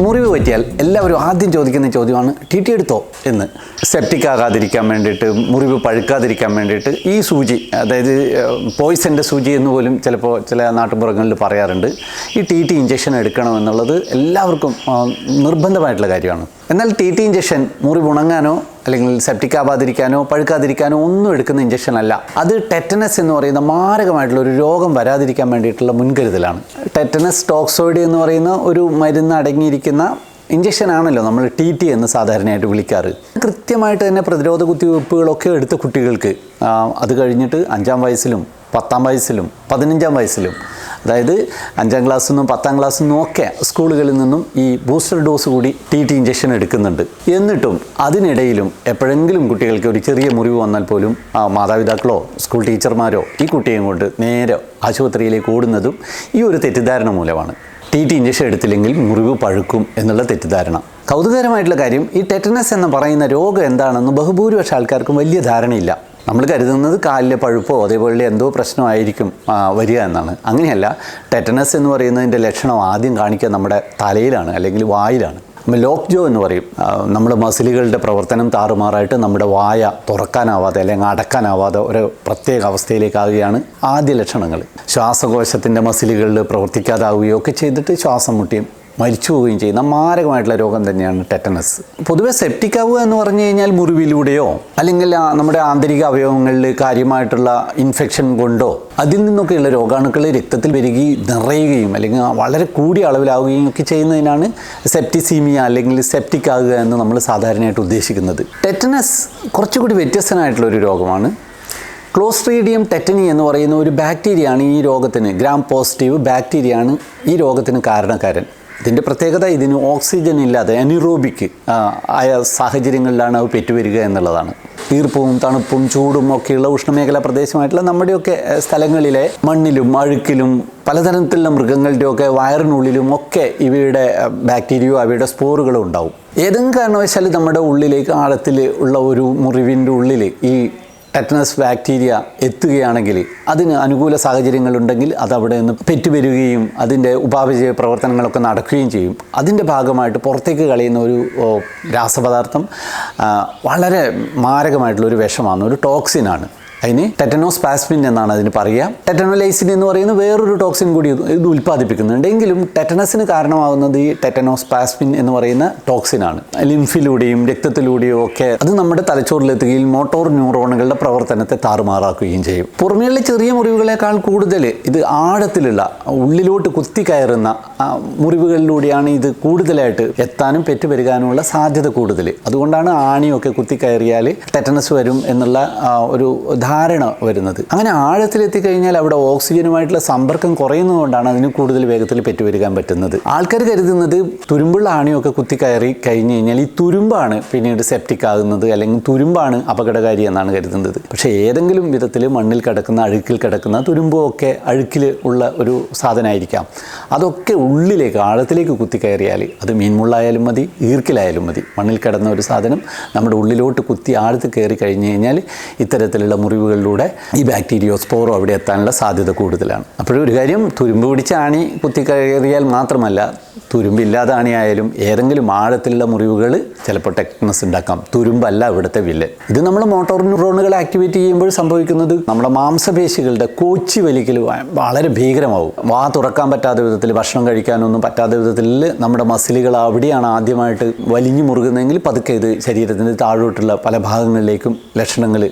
മുറിവ് പറ്റിയാൽ എല്ലാവരും ആദ്യം ചോദിക്കുന്ന ചോദ്യമാണ് ടി ടി എടുത്തോ? എന്ന്. സെപ്റ്റിക് ആകാതിരിക്കാൻ വേണ്ടിയിട്ട് മുറിവ് പഴുക്കാതിരിക്കാൻ വേണ്ടിയിട്ട് ഈ സൂചി അതായത് പോയിസന്റെ സൂചി എന്ന് പോലും ചിലപ്പോൾ ചില നാട്ടുപുറങ്ങളിൽ പറയാറുണ്ട്. ഈ ടി ടി ഇഞ്ചക്ഷൻ എടുക്കണം എന്നുള്ളത് എല്ലാവർക്കും നിർബന്ധമായിട്ടുള്ള കാര്യമാണ്. എന്നാൽ ടി ടി ഇഞ്ചക്ഷൻ മുറിവ് ഉണങ്ങാനോ അല്ലെങ്കിൽ സെപ്റ്റിക് ആവാതിരിക്കാനോ പഴുക്കാതിരിക്കാനോ ഒന്നും എടുക്കുന്ന ഇഞ്ചക്ഷൻ അല്ല. അത് ടെറ്റനസ് എന്ന് പറയുന്ന മാരകമായിട്ടുള്ള ഒരു രോഗം വരാതിരിക്കാൻ വേണ്ടിയിട്ടുള്ള മുൻകരുതലാണ്. ടെറ്റനസ് ടോക്സോയിഡ് എന്ന് പറയുന്ന ഒരു മരുന്ന് അടങ്ങിയിരിക്കുന്ന ഇഞ്ചക്ഷൻ ആണല്ലോ നമ്മൾ ടി ടി എന്ന് സാധാരണയായിട്ട് വിളിക്കാറ്. കൃത്യമായിട്ട് തന്നെ പ്രതിരോധ കുത്തിവയ്പ്പുകളൊക്കെ എടുത്ത കുട്ടികൾക്ക് അത് കഴിഞ്ഞിട്ട് അഞ്ചാം വയസ്സിലും പത്താം വയസ്സിലും പതിനഞ്ചാം വയസ്സിലും. അതായത് അഞ്ചാം ക്ലാസ്സിൽ നിന്നും പത്താം ക്ലാസ്സിൽ നിന്നും ഒക്കെ സ്കൂളുകളിൽ നിന്നും ഈ ബൂസ്റ്റർ ഡോസ് കൂടി ടി ടി ഇഞ്ചക്ഷൻ എടുക്കുന്നുണ്ട്. എന്നിട്ടും അതിനിടയിലും എപ്പോഴെങ്കിലും കുട്ടികൾക്ക് ഒരു ചെറിയ മുറിവ് വന്നാൽ പോലും ആ, മാതാപിതാക്കളോ സ്കൂൾ ടീച്ചർമാരോ ഈ കുട്ടിയെയും കൊണ്ട് നേരെ ആശുപത്രിയിലേക്ക് ഓടുന്നതും ഈ ഒരു തെറ്റിദ്ധാരണ മൂലമാണ്. ടി ടി ഇഞ്ചക്ഷൻ എടുത്തില്ലെങ്കിൽ മുറിവ് പഴുക്കും എന്നുള്ള തെറ്റിദ്ധാരണ. കൗതുകരമായിട്ടുള്ള കാര്യം ഈ ടെറ്റനസ് എന്ന് പറയുന്ന രോഗം എന്താണെന്ന് ബഹുഭൂരിപക്ഷ ആൾക്കാർക്കും വലിയ ധാരണയില്ല. നമ്മൾ കരുതുന്നത് കാലിലെ പഴുപ്പോ അതേപോലെ എന്തോ പ്രശ്നമായിരിക്കും വരിക എന്നാണ്. അങ്ങനെയല്ല ടെറ്റനസ് എന്ന് പറയുന്നതിന്റെ ലക്ഷണം ആദ്യം കാണിക്കുക നമ്മുടെ തലയിലാണ് അല്ലെങ്കിൽ വായിലാണ്. ലോക്ക് ജോ എന്ന് പറയും. നമ്മുടെ മസിലുകളുടെ പ്രവർത്തനം താറുമാറായിട്ട് നമ്മുടെ വായ തുറക്കാനാവാതെ അല്ലെങ്കിൽ അടക്കാനാവാതെ ഒരു പ്രത്യേക അവസ്ഥയിലേക്കാവുകയാണ് ആദ്യ ലക്ഷണങ്ങൾ. ശ്വാസകോശത്തിന്റെ മസിലുകളിൽ പ്രവർത്തിക്കാതാവുകയോ ഒക്കെ ചെയ്തിട്ട് ശ്വാസം മുട്ടിയും മരിച്ചു പോവുകയും ചെയ്യുന്ന മാരകമായിട്ടുള്ള രോഗം തന്നെയാണ് ടെറ്റനസ് പൊതുവെ സെപ്റ്റിക് ആവുക എന്ന് പറഞ്ഞു കഴിഞ്ഞാൽ മുറിവിലൂടെയോ അല്ലെങ്കിൽ നമ്മുടെ ആന്തരിക അവയവങ്ങളിൽ കാര്യമായിട്ടുള്ള ഇൻഫെക്ഷൻ കൊണ്ടോ അതിൽ നിന്നൊക്കെയുള്ള രോഗാണുക്കൾ രക്തത്തിൽ വരികയും നിറയുകയും അല്ലെങ്കിൽ വളരെ കൂടിയ അളവിലാവുകയും ഒക്കെ ചെയ്യുന്നതിനാണ് സെപ്റ്റിസീമിയ അല്ലെങ്കിൽ സെപ്റ്റിക് ആകുക എന്ന് നമ്മൾ സാധാരണയായിട്ട് ഉദ്ദേശിക്കുന്നത്. ടെറ്റനസ് കുറച്ചുകൂടി വ്യത്യസ്തനായിട്ടുള്ള ഒരു രോഗമാണ്. ക്ലോസ്ട്രീഡിയം ടെറ്റനി എന്ന് പറയുന്ന ഒരു ബാക്ടീരിയയാണ് ഈ രോഗത്തിന് ഗ്രാം പോസിറ്റീവ് ബാക്ടീരിയയാണ് ഈ രോഗത്തിന് കാരണക്കാരൻ. ഇതിന്റെ പ്രത്യേകത ഇതിന് ഓക്സിജൻ ഇല്ലാതെ അനിറോബിക് ആയ സാഹചര്യങ്ങളിലാണ് അത് പെറ്റുവരിക എന്നുള്ളതാണ്. ഈർപ്പവും തണുപ്പും ചൂടും ഒക്കെയുള്ള ഉഷ്ണമേഖലാ പ്രദേശമായിട്ടുള്ള നമ്മുടെയൊക്കെ സ്ഥലങ്ങളിലെ മണ്ണിലും അഴുക്കിലും പലതരത്തിലുള്ള മൃഗങ്ങളുടെയൊക്കെ വയറിനുള്ളിലും ഒക്കെ ഇവയുടെ ബാക്ടീരിയോ അവയുടെ സ്പോറുകളോ ഉണ്ടാവും. ഏതെങ്കിലും കാരണവശാൽ നമ്മുടെ ഉള്ളിലേക്ക് ആഴത്തിൽ ഉള്ള ഒരു മുറിവിന്റെ ഉള്ളിൽ ഈ ടെറ്റനസ് ബാക്ടീരിയ എത്തുകയാണെങ്കിൽ അതിന് അനുകൂല സാഹചര്യങ്ങളുണ്ടെങ്കിൽ അതവിടെ നിന്ന് പെറ്റുവരികയും അതിന്റെ ഉപാപചയ പ്രവർത്തനങ്ങളൊക്കെ നടക്കുകയും ചെയ്യും. അതിന്റെ ഭാഗമായിട്ട് പുറത്തേക്ക് കളയുന്ന ഒരു രാസപദാർത്ഥം വളരെ മാരകമായിട്ടുള്ള ഒരു വിഷമാണ് ഒരു ടോക്സിനാണ് അതിന് ടെറ്റനോസ് പാസ്മിൻ എന്നാണ് അതിന് പറയുക. ടെറ്റനോലൈസിൻ എന്ന് പറയുന്ന വേറൊരു ടോക്സിൻ കൂടി ഇത് ഉൽപ്പാദിപ്പിക്കുന്നുണ്ട്. എങ്കിലും ടെറ്റനസിന് കാരണമാകുന്നത് ഈ ടെറ്റനോസ് പാസ്മിൻ എന്ന് പറയുന്ന ടോക്സിനാണ്. ലിംഫിലൂടെയും രക്തത്തിലൂടെയും ഒക്കെ അത് നമ്മുടെ തലച്ചോറിലെത്തുകയും മോട്ടോർ ന്യൂറോണുകളുടെ പ്രവർത്തനത്തെ താറുമാറാക്കുകയും ചെയ്യും. പുറമേയുള്ള ചെറിയ മുറിവുകളെക്കാൾ കൂടുതൽ ഇത് ആഴത്തിലുള്ള ഉള്ളിലോട്ട് കുത്തി കയറുന്ന മുറിവുകളിലൂടെയാണ് ഇത് കൂടുതലായിട്ട് എത്താനും പെറ്റുപെരുകാനുമുള്ള സാധ്യത കൂടുതൽ. അതുകൊണ്ടാണ് ആണിയൊക്കെ കുത്തി കയറിയാൽ ടെറ്റനസ് വരും എന്നുള്ള ഒരു ധാരണ വരുന്നത്. അങ്ങനെ ആഴത്തിലെത്തി കഴിഞ്ഞാൽ അവിടെ ഓക്സിജനുമായിട്ടുള്ള സമ്പർക്കം കുറയുന്നതുകൊണ്ടാണ് അതിന് കൂടുതൽ വേഗത്തിൽ പെറ്റുവരുകാൻ പറ്റുന്നത്. ആൾക്കാർ കരുതുന്നത് തുരുമ്പുള്ള ആണിയൊക്കെ കുത്തി കയറി കഴിഞ്ഞ് കഴിഞ്ഞാൽ ഈ തുരുമ്പാണ് പിന്നീട് സെപ്റ്റിക് ആകുന്നത് അല്ലെങ്കിൽ തുരുമ്പാണ് അപകടകാരി എന്നാണ് കരുതുന്നത്. പക്ഷേ ഏതെങ്കിലും വിധത്തിൽ മണ്ണിൽ കിടക്കുന്ന അഴുക്കിൽ കിടക്കുന്ന തുരുമ്പൊക്കെ അഴുക്കിൽ ഉള്ള ഒരു സാധനമായിരിക്കാം. അതൊക്കെ ഉള്ളിലേക്ക് ആഴത്തിലേക്ക് കുത്തി കയറിയാൽ അത് മീൻമുള്ളായാലും മതി ഈർക്കിലായാലും മതി. മണ്ണിൽ കിടന്ന ഒരു സാധനം നമ്മുടെ ഉള്ളിലോട്ട് കുത്തി ആഴത്തിൽ കയറി കഴിഞ്ഞ് കഴിഞ്ഞാൽ ഇത്തരത്തിലുള്ള മുറിവുകളിലൂടെ ഈ ബാക്ടീരിയോ സ്പോറോ അവിടെ എത്താനുള്ള സാധ്യത കൂടുതലാണ്. അപ്പോഴൊരു ഒരു കാര്യം തുരുമ്പ് പിടിച്ച ആണി കുത്തി കയറിയാൽ മാത്രമല്ല തുരുമ്പില്ലാതെ ആണിയായാലും ഏതെങ്കിലും ആഴത്തിലുള്ള മുറിവുകൾ ചിലപ്പോൾ ടെക്നസ് ഉണ്ടാക്കാം. തുരുമ്പല്ല ഇവിടുത്തെ വില്ലൻ ഇത് നമ്മൾ മോട്ടോർ ന്യൂറോണുകൾ ആക്ടിവേറ്റ് ചെയ്യുമ്പോൾ സംഭവിക്കുന്നത് നമ്മുടെ മാംസപേശികളുടെ കോച്ചി വലിക്കൽ വളരെ ഭീകരമാവും. വാ തുറക്കാൻ പറ്റാത്ത വിധത്തിൽ ഭക്ഷണം കഴിക്കാനൊന്നും പറ്റാത്ത വിധത്തിൽ നമ്മുടെ മസിലുകൾ അവിടെയാണ് ആദ്യമായിട്ട് വലിഞ്ഞു മുറുകുന്നതെങ്കിൽ പതുക്കെ ഇത് ശരീരത്തിന്റെ താഴോട്ടുള്ള പല ഭാഗങ്ങളിലേക്കും ലക്ഷണങ്ങൾ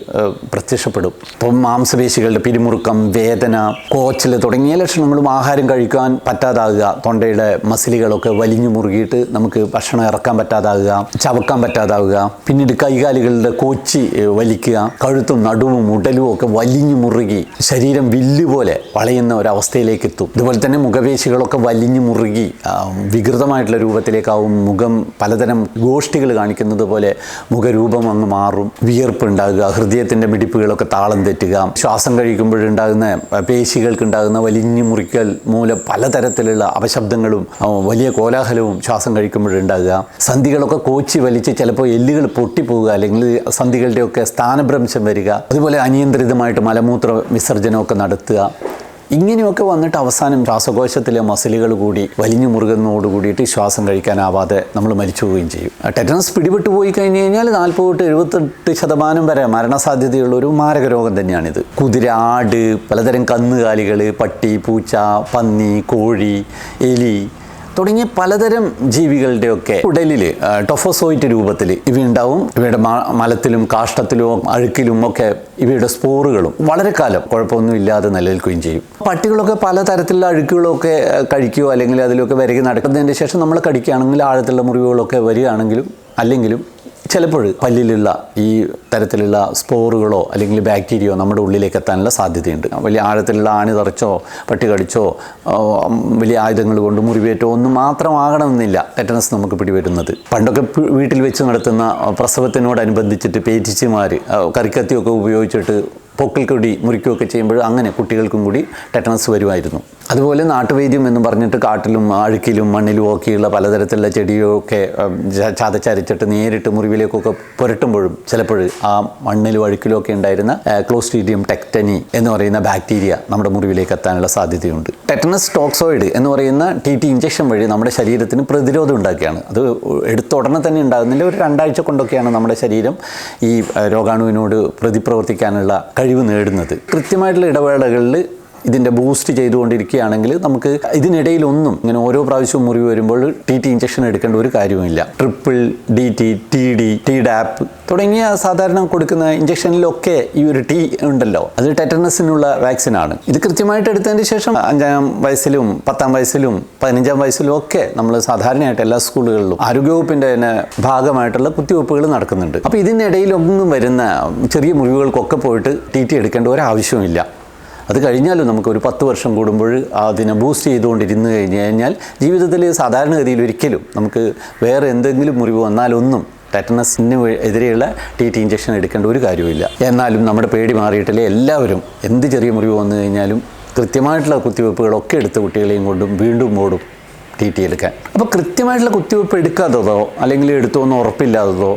പ്രത്യക്ഷപ്പെടും ഇപ്പം മാംസപേശികളുടെ പിരിമുറുക്കം വേദന കോച്ചൽ തുടങ്ങിയ ലക്ഷണങ്ങളും ആഹാരം കഴിക്കാൻ പറ്റാതാകുക തൊണ്ടയുടെ മസിലുകളൊക്കെ വലിഞ്ഞു മുറുകിയിട്ട് നമുക്ക് ഭക്ഷണം ഇറക്കാൻ പറ്റാതാകുക ചവക്കാൻ പറ്റാതാവുക പിന്നീട് കൈകാലുകളുടെ കോച്ചി വലിക്കുക കഴുത്തും നടുവും ഉടലും ഒക്കെ വലിഞ്ഞു മുറുകി ശരീരം വില്ല് പോലെ വളയുന്ന ഒരവസ്ഥയിലേക്ക് എത്തും. ഇതുപോലെ തന്നെ മുഖപേശികളൊക്കെ വലിഞ്ഞു മുറുകി വികൃതമായിട്ടുള്ള രൂപത്തിലേക്കാവും മുഖം പലതരം ഗോഷ്ഠികൾ കാണിക്കുന്നത് പോലെ മുഖരൂപം അങ്ങ് മാറും. വിയർപ്പ് ഉണ്ടാകുക ഹൃദയത്തിന്റെ മിടിപ്പുകളൊക്കെ താളം തെറ്റുക ശ്വാസം കഴിക്കുമ്പോഴുണ്ടാകുന്ന പേശികൾക്ക് ഉണ്ടാകുന്ന വലിഞ്ഞു മുറിക്കൽ മൂലം പലതരത്തിലുള്ള അപശബ്ദങ്ങളും വലിയ കോലാഹലവും ശ്വാസം കഴിക്കുമ്പോഴുണ്ടാകുക. സന്ധികളൊക്കെ കോച്ചി വലിച്ച് ചിലപ്പോൾ എല്ലുകൾ പൊട്ടിപ്പോവുക അല്ലെങ്കിൽ സന്ധികളുടെയൊക്കെ സ്ഥാനഭ്രംശം വരിക. അതുപോലെ അനിയന്ത്രിതമായിട്ട് മലമൂത്ര വിസർജനമൊക്കെ നടത്തുക. ഇങ്ങനെയൊക്കെ വന്നിട്ട് അവസാനം ശ്വാസകോശത്തിലെ മസിലുകൾ കൂടി വലിഞ്ഞു മുറുകുന്നതോട് കൂടിയിട്ട് ശ്വാസം കഴിക്കാനാവാതെ നമ്മൾ മരിച്ചു പോവുകയും ചെയ്യും. ടെറ്റനസ് പിടിപെട്ടു പോയി കഴിഞ്ഞ് കഴിഞ്ഞാൽ നാൽപ്പത് തൊട്ട് എഴുപത്തെട്ട് ശതമാനം വരെ മരണസാധ്യതയുള്ള ഒരു മാരക രോഗം തന്നെയാണിത്. കുതിര ആട് പലതരം കന്നുകാലികൾ പട്ടി പൂച്ച പന്നി കോഴി എലി തുടങ്ങിയ പലതരം ജീവികളുടെയൊക്കെ ഉടലിൽ ടൊഫോസോയിറ്റ് രൂപത്തിൽ ഇവയുണ്ടാവും. ഇവയുടെ മലത്തിലും കാഷ്ടത്തിലും അഴുക്കിലും ഒക്കെ ഇവയുടെ സ്പോറുകളും വളരെ കാലം കുഴപ്പമൊന്നും ഇല്ലാതെ നിലനിൽക്കുകയും ചെയ്യും. പട്ടികളൊക്കെ പലതരത്തിലുള്ള അഴുക്കുകളൊക്കെ കഴിക്കുകയോ അല്ലെങ്കിൽ അതിലൊക്കെ വരകി നടക്കുന്നതിന് ശേഷം നമ്മൾ കടിക്കുകയാണെങ്കിൽ ആഴത്തുള്ള മുറിവുകളൊക്കെ വരികയാണെങ്കിലും അല്ലെങ്കിലും ചിലപ്പോൾ പല്ലിലുള്ള ഈ തരത്തിലുള്ള സ്പോറുകളോ അല്ലെങ്കിൽ ബാക്ടീരിയോ നമ്മുടെ ഉള്ളിലേക്ക് എത്താനുള്ള സാധ്യതയുണ്ട്. വലിയ ആഴത്തിലുള്ള ആണി തറച്ചോ പട്ടി കടിച്ചോ വലിയ ആയുധങ്ങൾ കൊണ്ട് മുറിവേറ്റോ ഒന്നും മാത്രമാകണമെന്നില്ല ടെറ്റനസ് നമുക്ക് പിടിവരുന്നത് പണ്ടൊക്കെ വീട്ടിൽ വെച്ച് നടത്തുന്ന പ്രസവത്തിനോടനുബന്ധിച്ചിട്ട് പേറ്റിച്ചിമാർ കറിക്കത്തിയൊക്കെ ഉപയോഗിച്ചിട്ട് പൊക്കിൽ കൊടി മുറിക്കുകയൊക്കെ ചെയ്യുമ്പോൾ അങ്ങനെ കുട്ടികൾക്കും കൂടി ടെറ്റനസ് വരുമായിരുന്നു. അതുപോലെ നാട്ടുവൈദ്യം എന്ന് പറഞ്ഞിട്ട് കാട്ടിലും അഴുക്കിലും മണ്ണിലും ഒക്കെയുള്ള പലതരത്തിലുള്ള ചെടിയൊക്കെ ചതച്ചരിച്ചിട്ട് നേരിട്ട് മുറിവിലേക്കൊക്കെ പുരട്ടുമ്പോഴും ചിലപ്പോൾ ആ മണ്ണിലും അഴുക്കിലും ഒക്കെ ഉണ്ടായിരുന്ന ക്ലോസ്റ്റീഡിയം ടെക്ടനി എന്ന് പറയുന്ന ബാക്ടീരിയ നമ്മുടെ മുറിവിലേക്ക് എത്താനുള്ള സാധ്യതയുണ്ട്. ടെറ്റനസ് ടോക്സോയിഡ് എന്ന് പറയുന്ന ടി ടി ഇഞ്ചക്ഷൻ വഴി നമ്മുടെ ശരീരത്തിന് പ്രതിരോധം ഉണ്ടാക്കുകയാണ്. അത് എടുത്ത ഉടനെ തന്നെ ഉണ്ടാകുന്നില്ല ഒരു രണ്ടാഴ്ച കൊണ്ടൊക്കെയാണ് നമ്മുടെ ശരീരം ഈ രോഗാണുവിനോട് പ്രതിപ്രവർത്തിക്കാനുള്ള കഴിവ് നേടുന്നത്. കൃത്യമായിട്ടുള്ള ഇടവേളകളിൽ ഇതിന്റെ ബൂസ്റ്റ് ചെയ്തുകൊണ്ടിരിക്കുകയാണെങ്കിൽ നമുക്ക് ഇതിനിടയിലൊന്നും ഇങ്ങനെ ഓരോ പ്രാവശ്യവും മുറിവ് വരുമ്പോൾ ടി ടി ഇഞ്ചക്ഷൻ എടുക്കേണ്ട ഒരു കാര്യവുമില്ല. Triple D T T D T ഡാപ്പ് തുടങ്ങിയ സാധാരണ കൊടുക്കുന്ന ഇഞ്ചക്ഷനിലൊക്കെ ഈ ഒരു ടി ഉണ്ടല്ലോ. അത് ടെറ്റനസിനുള്ള വാക്സിനാണ് ഇത് കൃത്യമായിട്ട് എടുത്തതിന് ശേഷം അഞ്ചാം വയസ്സിലും പത്താം വയസ്സിലും പതിനഞ്ചാം വയസ്സിലും ഒക്കെ നമ്മൾ സാധാരണയായിട്ട് എല്ലാ സ്കൂളുകളിലും ആരോഗ്യവകുപ്പിന്റെ തന്നെ ഭാഗമായിട്ടുള്ള കുത്തിവയ്പ്പുകൾ നടക്കുന്നുണ്ട്. അപ്പോൾ ഇതിനിടയിലൊന്നും വരുന്ന ചെറിയ മുറിവുകൾക്കൊക്കെ പോയിട്ട് ടി ടി എടുക്കേണ്ട ഒരു ആവശ്യവുമില്ല. അത് കഴിഞ്ഞാലും നമുക്ക് ഒരു പത്ത് വർഷം കൂടുമ്പോൾ അതിനെ ബൂസ്റ്റ് ചെയ്തുകൊണ്ടിരുന്ന് കഴിഞ്ഞ് കഴിഞ്ഞാൽ ജീവിതത്തിൽ സാധാരണഗതിയിൽ ഒരിക്കലും നമുക്ക് വേറെ എന്തെങ്കിലും മുറിവ് വന്നാലൊന്നും ടെറ്റനസിന് എതിരെയുള്ള ടി ടി ഇഞ്ചക്ഷൻ എടുക്കേണ്ട ഒരു കാര്യമില്ല എന്നാലും നമ്മുടെ പേടി മാറിയിട്ടില്ല എല്ലാവരും എന്ത് ചെറിയ മുറിവ് വന്നു കഴിഞ്ഞാലും കൃത്യമായിട്ടുള്ള കുത്തിവയ്പ്പുകളൊക്കെ എടുത്ത് കുട്ടികളെയും കൊണ്ടും വീണ്ടും ഓടും ടി ടി എടുക്കാൻ. അപ്പോൾ കൃത്യമായിട്ടുള്ള കുത്തിവയ്പ്പ് എടുക്കാത്തതോ അല്ലെങ്കിൽ എടുത്തോന്ന് ഉറപ്പില്ലാത്തതോ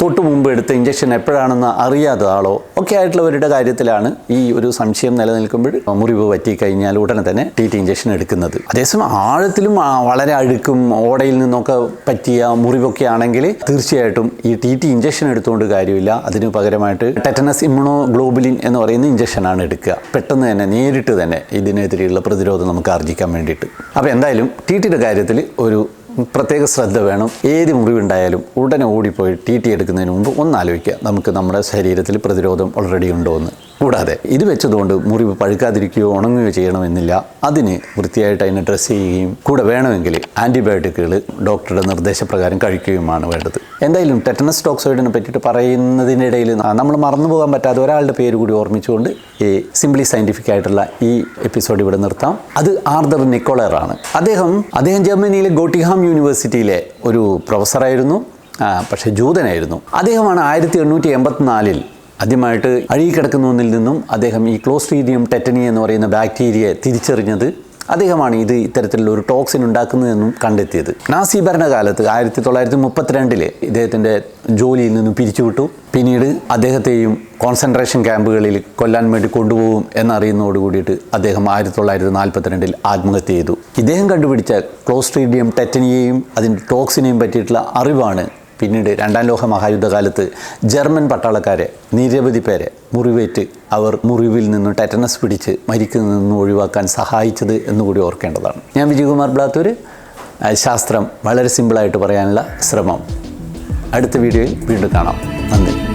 തൊട്ട് മുമ്പ് എടുത്ത ഇഞ്ചക്ഷൻ എപ്പോഴാണെന്ന് അറിയാത്ത ആളോ ഒക്കെ ആയിട്ടുള്ളവരുടെ കാര്യത്തിലാണ് ഈ ഒരു സംശയം നിലനിൽക്കുമ്പോൾ മുറിവ് പറ്റി കഴിഞ്ഞാൽ ഉടനെ തന്നെ ടി ടി ഇഞ്ചക്ഷൻ എടുക്കുന്നത്. അതേസമയം ആഴത്തിലും വളരെ അഴുക്കും ഓടയിൽ നിന്നൊക്കെ പറ്റിയ മുറിവൊക്കെ ആണെങ്കിൽ തീർച്ചയായിട്ടും ഈ ടി ടി ഇഞ്ചക്ഷൻ എടുത്തുകൊണ്ട് കാര്യമില്ല. അതിനു പകരമായിട്ട് ടെറ്റനസ് ഇമ്മ്യൂണോ ഗ്ലോബുലിൻ എന്ന് പറയുന്ന ഇഞ്ചക്ഷനാണ് എടുക്കുക. പെട്ടെന്ന് തന്നെ നേരിട്ട് തന്നെ ഇതിനെതിരെയുള്ള പ്രതിരോധം നമുക്ക് ആർജിക്കാൻ വേണ്ടിയിട്ട്. അപ്പോൾ എന്തായാലും ടി ടിയുടെ കാര്യത്തിൽ ഒരു പ്രത്യേക ശ്രദ്ധ വേണം. ഏത് മുറിവുണ്ടായാലും ഉടനെ ഓടിപ്പോയി ടി ടി എടുക്കുന്നതിന് മുമ്പ് ഒന്ന് ആലോചിക്കുക നമുക്ക് നമ്മുടെ ശരീരത്തിൽ പ്രതിരോധം ഓൾറെഡി ഉണ്ടോ എന്ന് കൂടാതെ ഇത് വെച്ചതുകൊണ്ട് മുറിവ് പഴുക്കാതിരിക്കുകയോ ഉണങ്ങുകയോ ചെയ്യണമെന്നില്ല. അതിന് വൃത്തിയായിട്ട് അതിനെ ഡ്രസ് ചെയ്യുകയും കൂടെ വേണമെങ്കിൽ ആന്റിബയോട്ടിക്കുകൾ ഡോക്ടറുടെ നിർദ്ദേശപ്രകാരം കഴിക്കുകയുമാണ് വേണ്ടത്. എന്തായാലും ടെറ്റനസ് ടോക്സോയിഡിനെ പറ്റിയിട്ട് പറയുന്നതിനിടയിൽ നമ്മൾ മറന്നു പോകാൻ പറ്റാത്ത ഒരാളുടെ പേര് കൂടി ഓർമ്മിച്ചുകൊണ്ട് ഈ സിംപ്ലി സയന്റിഫിക് ആയിട്ടുള്ള ഈ എപ്പിസോഡ് ഇവിടെ നിർത്താം. അത് ആർദർ നിക്കോളറാണ്. അദ്ദേഹം അദ്ദേഹം ജർമ്മനിയിലെ ഗോട്ടിഹാം യൂണിവേഴ്സിറ്റിയിലെ ഒരു പ്രൊഫസറായിരുന്നു. പക്ഷേ ജൂതനായിരുന്നു. അദ്ദേഹമാണ് ആയിരത്തി എണ്ണൂറ്റി എൺപത്തിനാലിൽ ആദ്യമായിട്ട് അഴുകിക്കിടക്കുന്ന ഒന്നിൽ നിന്നും അദ്ദേഹം ഈ ക്ലോസ്ട്രീഡിയം ടെറ്റനി എന്ന് പറയുന്ന ബാക്ടീരിയയെ തിരിച്ചറിഞ്ഞത് അദ്ദേഹമാണ് ഇത് ഇത്തരത്തിലുള്ള ഒരു ടോക്സിൻ ഉണ്ടാക്കുന്നതെന്നും കണ്ടെത്തിയത്. നാസി ഭരണകാലത്ത് ആയിരത്തി തൊള്ളായിരത്തി മുപ്പത്തിരണ്ടിൽ ഇദ്ദേഹത്തിന്റെ ജോലിയിൽ നിന്നും പിരിച്ചുവിട്ടു. പിന്നീട് അദ്ദേഹത്തെയും കോൺസെൻട്രേഷൻ ക്യാമ്പുകളിൽ കൊല്ലാൻ വേണ്ടി കൊണ്ടുപോകും എന്നറിയുന്നതോട് കൂടിയിട്ട് അദ്ദേഹം ആയിരത്തി തൊള്ളായിരത്തി നാൽപ്പത്തിരണ്ടിൽ ആത്മഹത്യ ചെയ്തു. ഇദ്ദേഹം കണ്ടുപിടിച്ച ക്ലോസ്ട്രീഡിയം ടെറ്റനിയെയും അതിന്റെ ടോക്സിനെയും പറ്റിയിട്ടുള്ള അറിവാണ് പിന്നീട് രണ്ടാം ലോക മഹായുദ്ധകാലത്ത് ജർമ്മൻ പട്ടാളക്കാരെ നിരവധി പേരെ മുറിവേറ്റ് അവർ മുറിവിൽ നിന്ന് ടെറ്റനസ് പിടിച്ച് മരിക്കുന്നതിൽ നിന്ന് ഒഴിവാക്കാൻ സഹായിച്ചത് എന്നുകൂടി ഓർക്കേണ്ടതാണ്. ഞാൻ വിജയകുമാർ ബ്ലാത്തൂർ ശാസ്ത്രം വളരെ സിമ്പിളായിട്ട് പറയാനുള്ള ശ്രമം. അടുത്ത വീഡിയോയിൽ വീണ്ടും കാണാം. നന്ദി.